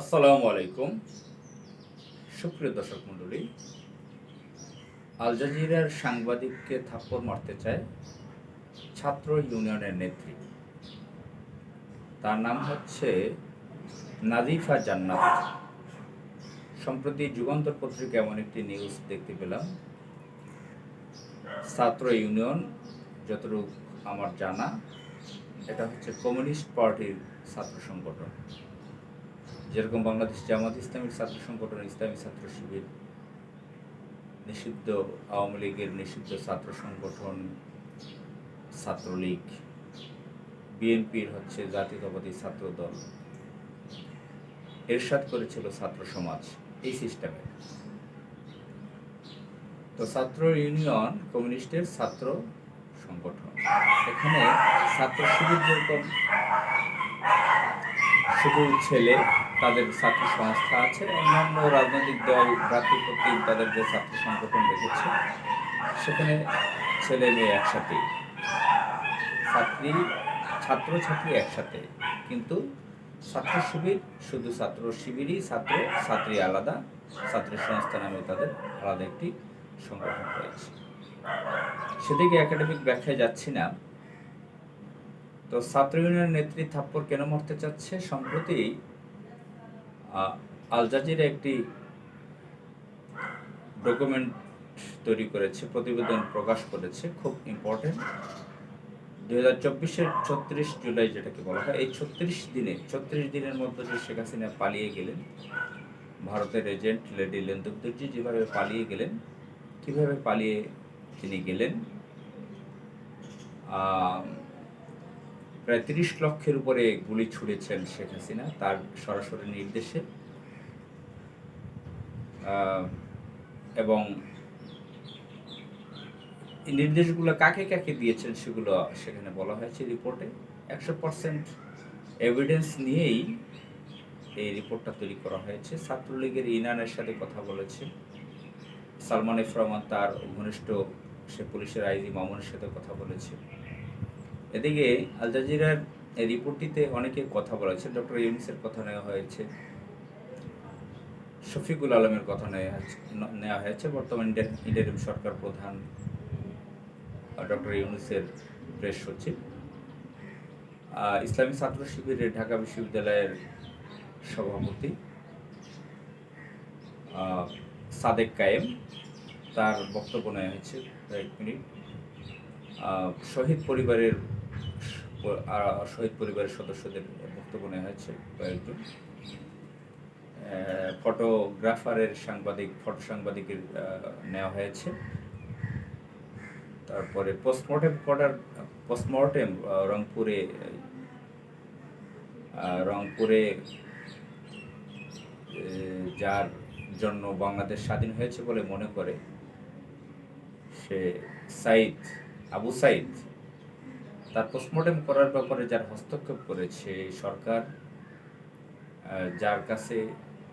আসসালামু আলাইকুম। সুপ্রিয় দর্শক মণ্ডলী, আল জাজিরার সাংবাদিককে থাপ্পড় মারতে চায় ছাত্র ইউনিয়নের নেত্রী। তার নাম হচ্ছে নাজিফা জান্নাত। সম্প্রতি যুগান্তর পত্রিকা এমন একটি নিউজ দেখতে পেলাম। ছাত্র ইউনিয়ন, যতটুকু আমার জানা, এটা হচ্ছে কমিউনিস্ট পার্টির ছাত্র সংগঠন। যেরকম বাংলাদেশ জামাত ইসলামীর ছাত্র সংগঠন, ইসলামী ছাত্র শিবির, নিষিদ্ধ আওয়ামী লীগের নিষিদ্ধ ছাত্র সংগঠন, ছাত্রলীগ, বিএনপির হচ্ছে জাতীয়তাবাদী ছাত্র দল, এরশাদ করেছিল ছাত্র সমাজ এই সিস্টেমে। তো ছাত্র ইউনিয়ন কমিউনিস্টের ছাত্র সংগঠন। এখানে ছাত্র শিবির যেরকম, শুধু ছেলে তাদের ছাত্র সংস্থা আছে, অন্যান্য রাজনৈতিক দল ভ্রাতৃপ্রতিম তাদের যে ছাত্র সংগঠন রেখেছে, সেখানে ছেলে মেয়ে একসাথে, ছাত্রী ছাত্র ছাত্রী একসাথে, কিন্তু ছাত্র শিবির শুধু ছাত্র শিবিরই, ছাত্র, ছাত্রী আলাদা, ছাত্র সংস্থা নামে তাদের আলাদা একটি সংগঠন রয়েছে। সেদিকে একাডেমিক ব্যাখ্যায় যাচ্ছি না। তো ছাত্র ইউনিয়নের নেত্রী থাপ্পড় কেন মারতে চাচ্ছে? সম্প্রতি আল জাজিরা একটি ডকুমেন্ট তৈরি করেছে, প্রতিবেদন প্রকাশ করেছে, খুব ইম্পর্টেন্ট দু হাজার চব্বিশের ছত্রিশ জুলাই যেটাকে বলা হয়, এই ছত্রিশ দিনে, ছত্রিশ দিনের মধ্যে যে শেখ হাসিনা পালিয়ে গেলেন, ভারতের এজেন্ট লেডি লেন্দুকদর্জি যেভাবে পালিয়ে গেলেন, কীভাবে পালিয়ে তিনি গেলেন প্রায় তিরিশ লক্ষের উপরে গুলি ছুড়েছেন শেখ হাসিনা, তার সরাসরি নির্দেশে। এবং এই নির্দেশগুলো কাকে কাকে দিয়েছেন সেগুলো সেখানে বলা হয়েছে রিপোর্টে। একশো পার্সেন্ট এভিডেন্স নিয়েই এই রিপোর্টটা তৈরি করা হয়েছে। ছাত্রলীগের ইনানের সাথে কথা বলেছে। সালমান এফ রহমান তার ঘনিষ্ঠ সে পুলিশের আইজি মামুনের সাথে কথা বলেছে। এদিকে আল জাজিরার রিপোর্টটিতে অনেকে কথা বলেছে ডক্টর ইউনিসের কথা নেওয়া হয়েছে, শফিকুল আলমের কথা নেওয়া হয়েছে হয়েছে, বর্তমান ইন্টারিম সরকার প্রধান ডক্টর ইউনুসের প্রেস সচিব। ইসলামী ছাত্র শিবিরের ঢাকা বিশ্ববিদ্যালয়ের সভাপতি সাদেক কায়েম, তার বক্তব্য নেওয়া হয়েছে কয়েক মিনিট। শহীদ পরিবারের শহীদ পরিবারের সদস্যদের বক্তব্য নেওয়া হয়েছে কয়েকজন। ফটোগ্রাফারের সাংবাদিক ফটো সাংবাদিকের নেওয়া হয়েছে। তারপরে পোস্টমর্টেম করার পোস্টমর্টেম রংপুরে রংপুরে যার জন্য বাংলাদেশ স্বাধীন হয়েছে বলে মনে করে, সে সাইদ আবু সাইদ। তার পোস্টমর্টেম করার ব্যাপারে যার হস্তক্ষেপ করেছে সরকার যার কাছে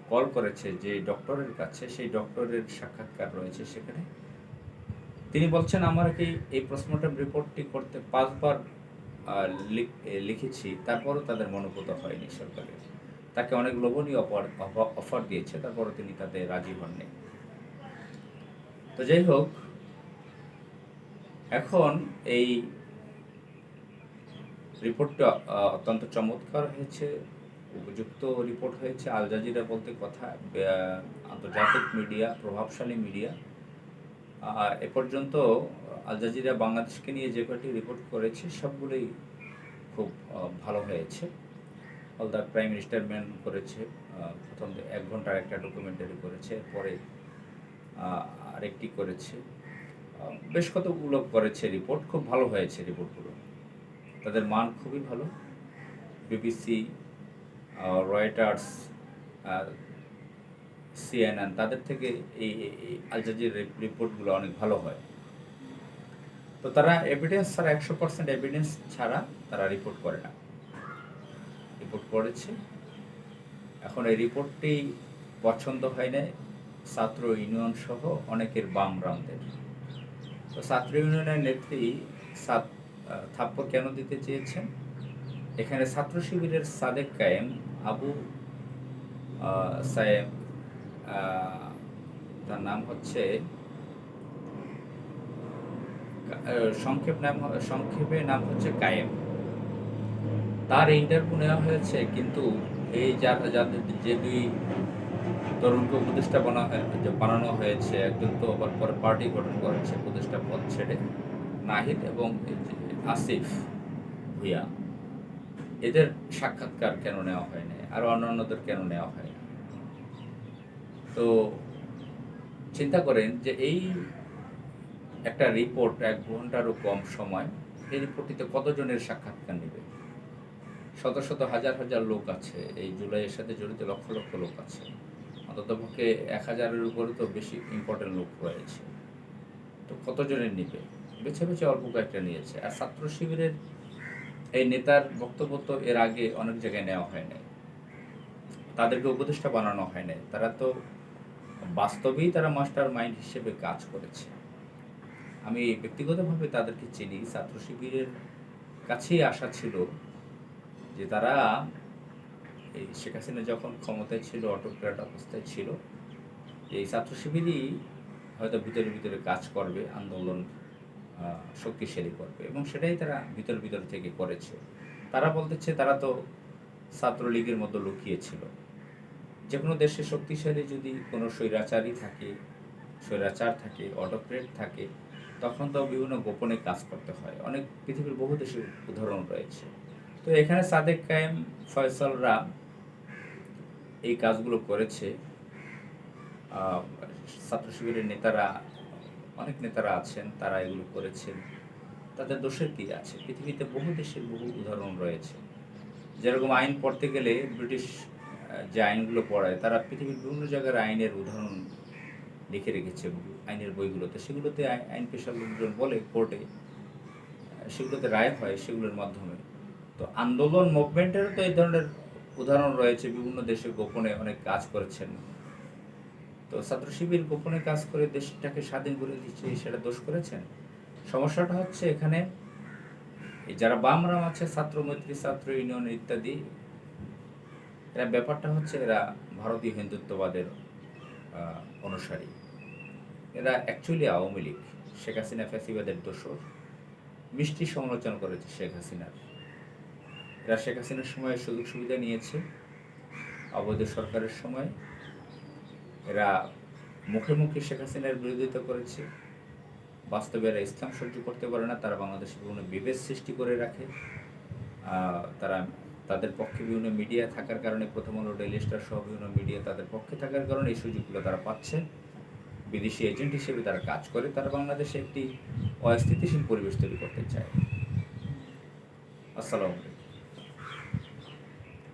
কল করেছে যে ডক্টরের কাছে, সেই ডক্টরের সাক্ষাৎকার রয়েছে সেখানে। তিনি বলছেন, আমার কি এই পোস্টমর্টম রিপোর্টটি করতে পাঁচবার লিখ- লিখেছি, তারপরও তাদের মনোভূত হয়নি সরকারের। তাকে অনেক লোভনীয় অফার অফার দিয়েছে, তারপরও তিনি তাতে রাজি হননি। তো যাই হোক, এখন এই রিপোর্টটা অত্যন্ত চমৎকার হয়েছে উপযুক্ত রিপোর্ট হয়েছে। আল জাজিরা বলতে কথা আন্তর্জাতিক মিডিয়া প্রভাবশালী মিডিয়া। এ পর্যন্ত আল জাজিরা বাংলাদেশকে নিয়ে যে কয়টি রিপোর্ট করেছে সবগুলোই খুব ভালো হয়েছে। All the prime minister man করেছে প্রথম এক ঘণ্টার একটা ডকুমেন্টারি করেছে আহ, আরেকটি করেছে। বেশ কতগুলো করেছে রিপোর্ট খুব ভালো হয়েছে রিপোর্টগুলো। তাদের মান খুবই ভালো। বিবিসি রয়টার্স সিএনএন তাদের থেকে এই আল রিপোর্টগুলো অনেক ভালো হয়। তো তারা এভিডেন্স ছাড়া একশো পার্সেন্ট এভিডেন্স ছাড়া তারা রিপোর্ট করে না। রিপোর্ট করেছে। এখন এই রিপোর্টটি পছন্দ হয় না ছাত্র ইউনিয়ন সহ অনেকের বাম রামদের তো ছাত্র ইউনিয়নের নেত্রী আহ, থাপ্পড় কেন দিতে চেয়েছেন? এখানে ছাত্র শিবিরের সাদেক কায়েম, আবু সায়েম তার নাম হচ্ছে সংক্ষেপ নাম সংক্ষেপে নাম হচ্ছে কায়েম। তার ইন্টারভিউ নেওয়া হয়েছে, কিন্তু এই যা- যাদের যে দুই তরুণকে উপদেষ্টা বানা, বানানো হয়েছে, একজন তো আবার পরে পার্টি গঠন করেছে, উপদেষ্টা পদ ছেড়ে। নাহিদ এবং আসিফ ভুইয়া। এদের সাক্ষাৎকার কেন নেওয়া হয়নি আর অন্যান্যদের কেন নেওয়া হয় না তো চিন্তা করেন যে এই একটা রিপোর্ট এক ঘন্টারও কম সময়, এই রিপোর্টটিতে কতজনের সাক্ষাৎকার নেবে? শত শত হাজার হাজার লোক আছে, এই জুলাইয়ের সাথে জড়িত লক্ষ লক্ষ লোক আছে। অন্ততপক্ষে এক হাজারের উপরে তো বেশি ইম্পর্টেন্ট লোক রয়েছে। তো কতজনের নিবে? বেছে বেছে অল্প কয়েকটা নিয়েছে। আর ছাত্র শিবিরের এই নেতার বক্তব্য তো এর আগে অনেক জায়গায় নেওয়া হয় নাই। তাদেরকে উপদেষ্টা বানানো হয় নাই। তারা তো বাস্তবেই তারা মাস্টার মাইন্ড হিসেবে কাজ করেছে। আমি ব্যক্তিগতভাবে তাদেরকে চিনি। ছাত্র শিবিরের কাছেই আশা ছিল যে তারা এই শেখ হাসিনা যখন ক্ষমতায় ছিল, অটোক্র্যাট অবস্থায় ছিল, এই ছাত্র শিবিরই হয়তো ভিতরে ভিতরে কাজ করবে, আন্দোলন শক্তিশালী করবে এবং সেটাই তারা ভিতর ভিতর থেকে করেছে। তারা বলতেছে, তারা তো ছাত্রলীগের মতো লুকিয়েছিল। যে কোনো দেশে শক্তিশালী যদি কোনো স্বৈরাচারী থাকে, স্বৈরাচার থাকে অটোক্রেট থাকে, তখন তো বিভিন্ন গোপনে কাজ করতে হয়। অনেক পৃথিবীর বহু দেশের উদাহরণ রয়েছে। তো এখানে সাদেক কায়েম ফয়সলরা এই কাজগুলো করেছে। ছাত্র শিবিরের নেতারা অনেক নেতারা আছেন, তারা এগুলো করেছেন। তাদের দোষের কি আছে? পৃথিবীতে বহু দেশের বহু উদাহরণ রয়েছে। যেরকম আইন পড়তে গেলে ব্রিটিশ যে আইনগুলো পড়ায়, তারা পৃথিবীর বিভিন্ন জায়গার আইনের উদাহরণ লিখে রেখেছে আইনের বইগুলোতে। সেগুলোতে আই- আইন পেশার লোকজন বলে কোর্টে সেগুলোতে রায় হয় সেগুলোর মাধ্যমে। তো আন্দোলন, মুভমেন্টেরও তো এই ধরনের উদাহরণ রয়েছে। বিভিন্ন দেশে গোপনে অনেক কাজ করেছেন। তো ছাত্র শিবির গোপনে কাজ করে দেশটাকে স্বাধীন করে দিচ্ছে, সেটা দোষ করেছেন। সমস্যাটা হচ্ছে এখানে যারা বামরাম আছে, ছাত্র, মৈত্রী, ছাত্র ইউনিয়ন ইত্যাদি, এরা ব্যাপারটা হচ্ছে এরা ভারতীয় হিন্দুত্ববাদের অনুসারী। এরা অ্যাকচুয়ালি আওয়ামী লীগ, শেখ হাসিনা ফ্যাসিবাদের দোষর। মিষ্টি সমালোচনা করেছে শেখ হাসিনার। এরা শেখ হাসিনার সময় সুযোগ সুবিধা নিয়েছে, অবৈধ সরকারের সময়। এরা মুখে মুখে শেখ হাসিনার বিরোধিতা করেছে। বাস্তবে এরা ইসলাম সহ্য করতে পারে না, তারা বাংলাদেশে বিভিন্ন বিভেদ সৃষ্টি করে রাখে। তারা তাদের পক্ষে বিভিন্ন মিডিয়া থাকার কারণে, প্রথম আলো ডেইলি স্টার সহ বিভিন্ন মিডিয়া তাদের পক্ষে থাকার কারণে এই সুযোগগুলো তারা পাচ্ছে। বিদেশি এজেন্ট হিসেবে তারা কাজ করে, তারা বাংলাদেশে একটি অস্থিতিশীল পরিবেশ তৈরি করতে চায়। আসসালামু আলাইকুম।